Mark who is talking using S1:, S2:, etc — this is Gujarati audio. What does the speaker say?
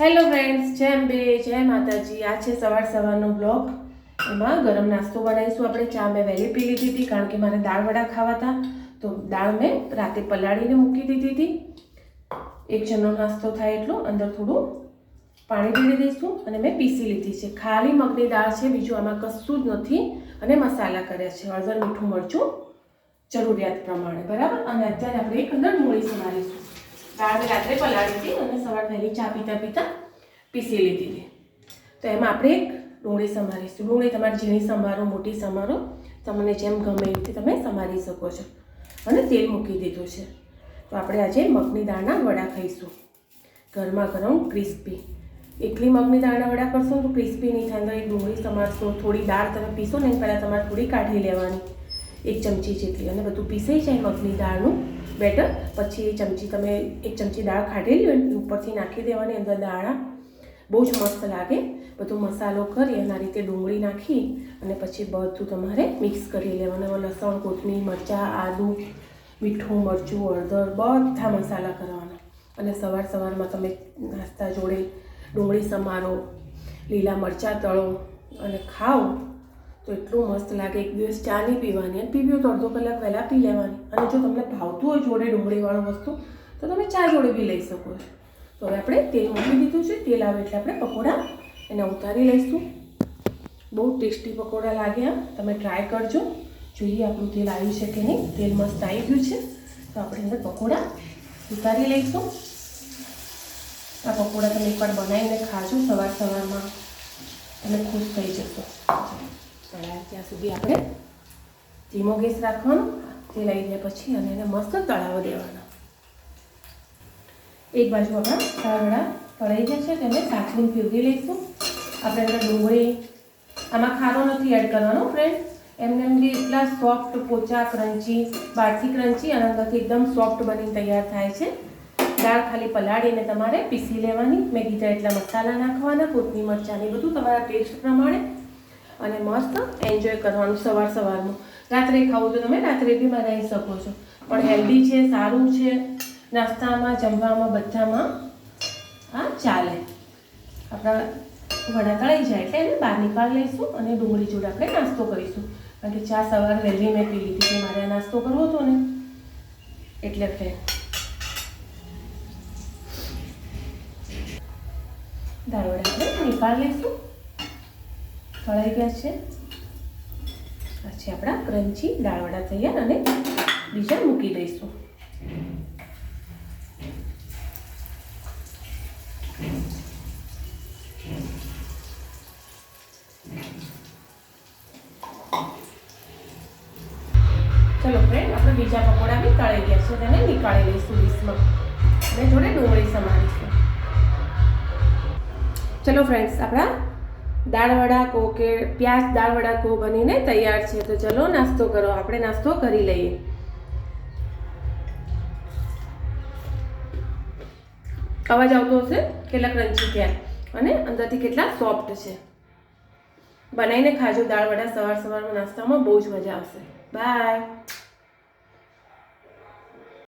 S1: હેલો ફ્રેન્ડ્સ જય અંબે જય માતાજી, આ છે સવાર સવારનો બ્લોગ. એમાં ગરમ નાસ્તો બનાવીશું. આપણે ચા મેં વહેલી પી લીધી હતી, કારણ કે મારે દાળ વડા ખાવા હતા. તો દાળ મેં રાતે પલાળીને મૂકી દીધી હતી. એક જણનો નાસ્તો થાય એટલો, અંદર થોડું પાણી રેડી દઈશું અને મેં પીસી લીધી છે. ખાલી મગની દાળ છે, બીજું આમાં કશું જ નથી. અને મસાલા કર્યા છે. હળદર, મીઠું, મરચું જરૂરિયાત પ્રમાણે, બરાબર? અને અત્યારે આપણે એક અંદર મૂળી સમારીશું. દાળ રાત્રે પલાળી હતી અને સવાર વહેલી ચા પીતા પીતા પીસી લીધી હતી. તો એમાં આપણે એક ડુંગળી સમારીશું. ડુંગળી તમારે ઝીણી સમારો, મોટી સમારો, તમને જેમ ગમે એ તમે સમારી શકો છો. અને તેલ મૂકી દીધું છે. તો આપણે આજે મગની દાળના વડા ખાઈશું. ગરમા ગરમ ક્રિસ્પી. એકલી મગની દાળના વડા કરશો તો ક્રિસ્પી નહીં થાય. અંદર એક ડુંગળી સમારશો, થોડી દાળ તમે પીશો ને પહેલાં તમારે થોડી કાઢી લેવાની. એક ચમચી જેટલી. અને બધું પીસાઈ જાય મગની દાળનું. બેટર. પછી એ ચમચી તમે એક ચમચી દાળ કાઢેલી હોય ને ઉપરથી નાખી દેવાની, અંદર દાળા બહુ જ મસ્ત લાગે. બધો મસાલો કરી એના રીતે ડુંગળી નાખી અને પછી બધું તમારે મિક્સ કરી લેવાનું. લસણ, કોથમીર, મરચાં, આદું, મીઠું, મરચું, હળદર, બધા મસાલા કરવાના. અને સવાર સવારમાં તમે નાસ્તા જોડે ડુંગળી સમારો, લીલા મરચાં તળો અને ખાઓ. તો એટલું મસ્ત લાગે. એક દિવસ ચા નહીં પીવાની અને પીવી તો અડધો કલાક પહેલાં પી લેવાની. અને જો તમને ભાવતું હોય જોડે ડુંગળીવાળું વસ્તુ, તો તમે ચા જોડે બી લઈ શકો છો. તો હવે આપણે તેલ મૂકી દીધું છે. તેલ આવે એટલે આપણે પકોડા એને ઉતારી લઈશું. બહુ ટેસ્ટી પકોડા લાગ્યા તમે ટ્રાય કરજો. જોઈએ આપણું તેલ આવ્યું છે કે નહીં. તેલ મસ્ત આવી ગયું છે. તો આપણે અંદર પકોડા ઉતારી લઈશું. આ પકોડા તમે એકવાર બનાવીને ખાજો સવાર સવારમાં. તમે ખુશ થઈ જશો. ત્યાં સુધી આપણે ધીમો ગેસ રાખવાનો, તે લઈને પછી અને એને મસ્ત તળાવ દેવાનો. એક બાજુ આપણા તળાવડા તળાઈ ગયા છે, તેને સાચવીને પીવડી લઈશું. આપણે અંદર ડુંગળી, આમાં ખારો નથી એડ કરવાનો ફ્રેન્ડ એમને એમ એટલા સોફ્ટ પોચા ક્રન્ચી બહારથી ક્રન્ચી અને અંદરથી એકદમ સોફ્ટ બની તૈયાર થાય છે. દાળ ખાલી પલાળીને તમારે પીસી લેવાની મેં કીધા એટલા મસાલા નાખવાના કોથમી મરચાંની બધું તમારા ટેસ્ટ પ્રમાણે. અને મસ્ત એન્જોય કરવાનું સવાર સવારનું રાત્રે ખાવું તો તમે રાત્રે બી બનાવી શકો છો. પણ હેલ્ધી છે, સારું છે, નાસ્તામાં, જમવામાં, બધામાં આ ચાલે. આપણા વડા તળાઈ જાય એટલે એને બહાર નીકાળી લઈશું અને ડુંગળી જોડે આપણે નાસ્તો કરીશું. કારણ કે ચા સવાર વહેલી મેં પી લીધી કે મારે નાસ્તો કરવો હતો ને. એટલે ફ્રેન્ડ દાળ વડા આપણે નીકાળી લઈશું. તળાઈ ગયા છે. પછી આપણા ક્રંચી દાળવડા તૈયાર અને બીજા મૂકી દઈશું. ચલો ફ્રેન્ડ આપણે બીજા પકોડા બી તળાઈ ગયા છે તેને નીકાળી લઈશું ડીશમાં. અને જોડે ડુંગળી સમારીશું. ચલો ફ્રેન્ડ્સ આપણા દાળવડા કો કે પ્યાજ દાળવડા કો બનીને તૈયાર છે. તો ચલો નાસ્તો કરો. આપણે નાસ્તો કરી લઈએ. અવાજ આવતો હશે? કેટલા ક્રંચી થયા. અને અંદરથી કેટલા સોફ્ટ છે. બનાવીને ખાજો દાળવડા સવાર સવારમાં નાસ્તામાં બહુ જ મજા આવશે. બાય